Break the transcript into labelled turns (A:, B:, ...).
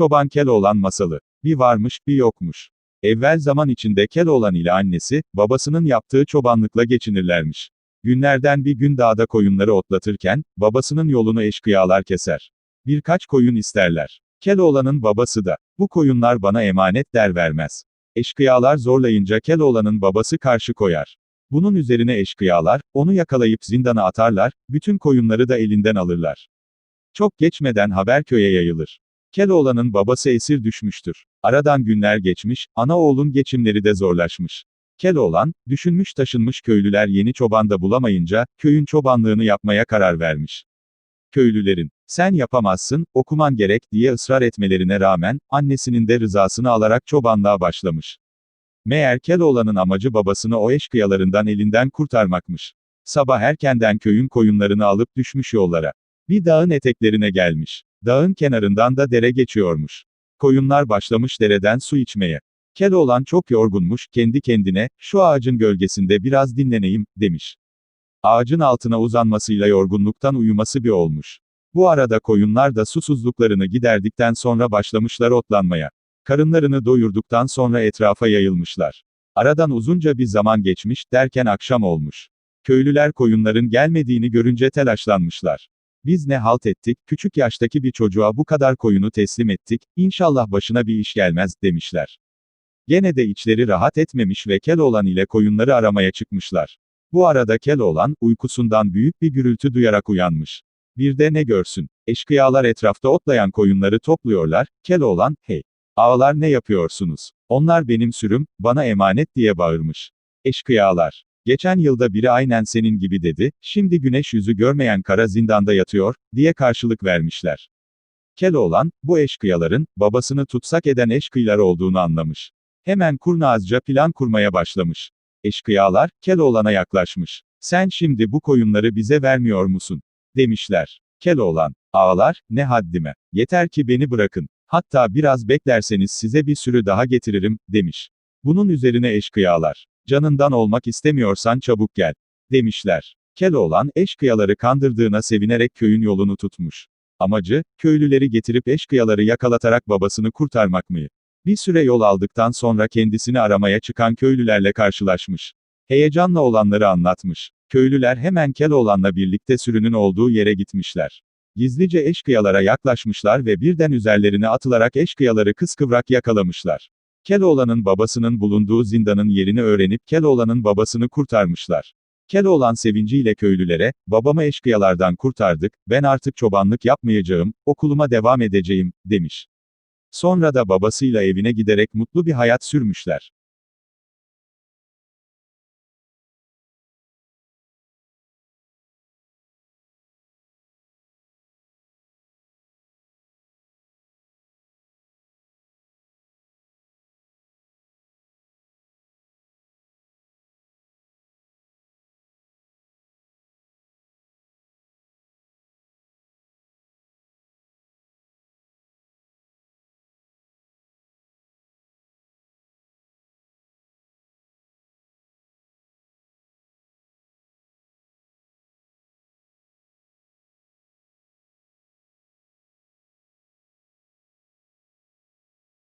A: Çoban Keloğlan masalı. Bir varmış, bir yokmuş. Evvel zaman içinde Keloğlan ile annesi, babasının yaptığı çobanlıkla geçinirlermiş. Günlerden bir gün dağda koyunları otlatırken, babasının yolunu eşkıyalar keser. Birkaç koyun isterler. Keloğlan'ın babası da, bu koyunlar bana emanet der vermez. Eşkıyalar zorlayınca Keloğlan'ın babası karşı koyar. Bunun üzerine eşkıyalar, onu yakalayıp zindana atarlar, bütün koyunları da elinden alırlar. Çok geçmeden haber köye yayılır. Keloğlan'ın babası esir düşmüştür. Aradan günler geçmiş, ana oğlun geçimleri de zorlaşmış. Keloğlan, düşünmüş taşınmış köylüler yeni çoban da bulamayınca, köyün çobanlığını yapmaya karar vermiş. Köylülerin, sen yapamazsın, okuman gerek diye ısrar etmelerine rağmen, annesinin de rızasını alarak çobanlığa başlamış. Meğer Keloğlan'ın amacı babasını o eşkıyalarından elinden kurtarmakmış. Sabah erkenden köyün koyunlarını alıp düşmüş yollara. Bir dağın eteklerine gelmiş. Dağın kenarından da dere geçiyormuş. Koyunlar başlamış dereden su içmeye. Keloğlan çok yorgunmuş, kendi kendine, şu ağacın gölgesinde biraz dinleneyim, demiş. Ağacın altına uzanmasıyla yorgunluktan uyuması bir olmuş. Bu arada koyunlar da susuzluklarını giderdikten sonra başlamışlar otlanmaya. Karınlarını doyurduktan sonra etrafa yayılmışlar. Aradan uzunca bir zaman geçmiş, derken akşam olmuş. Köylüler koyunların gelmediğini görünce telaşlanmışlar. Biz ne halt ettik, küçük yaştaki bir çocuğa bu kadar koyunu teslim ettik, inşallah başına bir iş gelmez, demişler. Gene de içleri rahat etmemiş ve Keloğlan ile koyunları aramaya çıkmışlar. Bu arada Keloğlan, uykusundan büyük bir gürültü duyarak uyanmış. Bir de ne görsün, eşkıyalar etrafta otlayan koyunları topluyorlar, Keloğlan, hey! Ağalar ne yapıyorsunuz? Onlar benim sürüm, bana emanet diye bağırmış. Eşkıyalar. Geçen yılda biri aynen senin gibi dedi, şimdi güneş yüzü görmeyen kara zindanda yatıyor, diye karşılık vermişler. Keloğlan, bu eşkıyaların, babasını tutsak eden eşkıylar olduğunu anlamış. Hemen kurnazca plan kurmaya başlamış. Eşkıyalar, Keloğlan'a yaklaşmış. Sen şimdi bu koyunları bize vermiyor musun? Demişler. Keloğlan, ağalar, ne haddime. Yeter ki beni bırakın. Hatta biraz beklerseniz size bir sürü daha getiririm, demiş. Bunun üzerine eşkıyalar, canından olmak istemiyorsan çabuk gel, demişler. Keloğlan, eşkıyaları kandırdığına sevinerek köyün yolunu tutmuş. Amacı, köylüleri getirip eşkıyaları yakalatarak babasını kurtarmak mı? Bir süre yol aldıktan sonra kendisini aramaya çıkan köylülerle karşılaşmış. Heyecanla olanları anlatmış. Köylüler hemen Keloğlan'la birlikte sürünün olduğu yere gitmişler. Gizlice eşkıyalara yaklaşmışlar ve birden üzerlerine atılarak eşkıyaları kıskıvrak yakalamışlar. Keloğlan'ın babasının bulunduğu zindanın yerini öğrenip Keloğlan'ın babasını kurtarmışlar. Keloğlan sevinciyle köylülere, babamı eşkıyalardan kurtardık, ben artık çobanlık yapmayacağım, okuluma devam edeceğim, demiş. Sonra da babasıyla evine giderek mutlu bir hayat sürmüşler.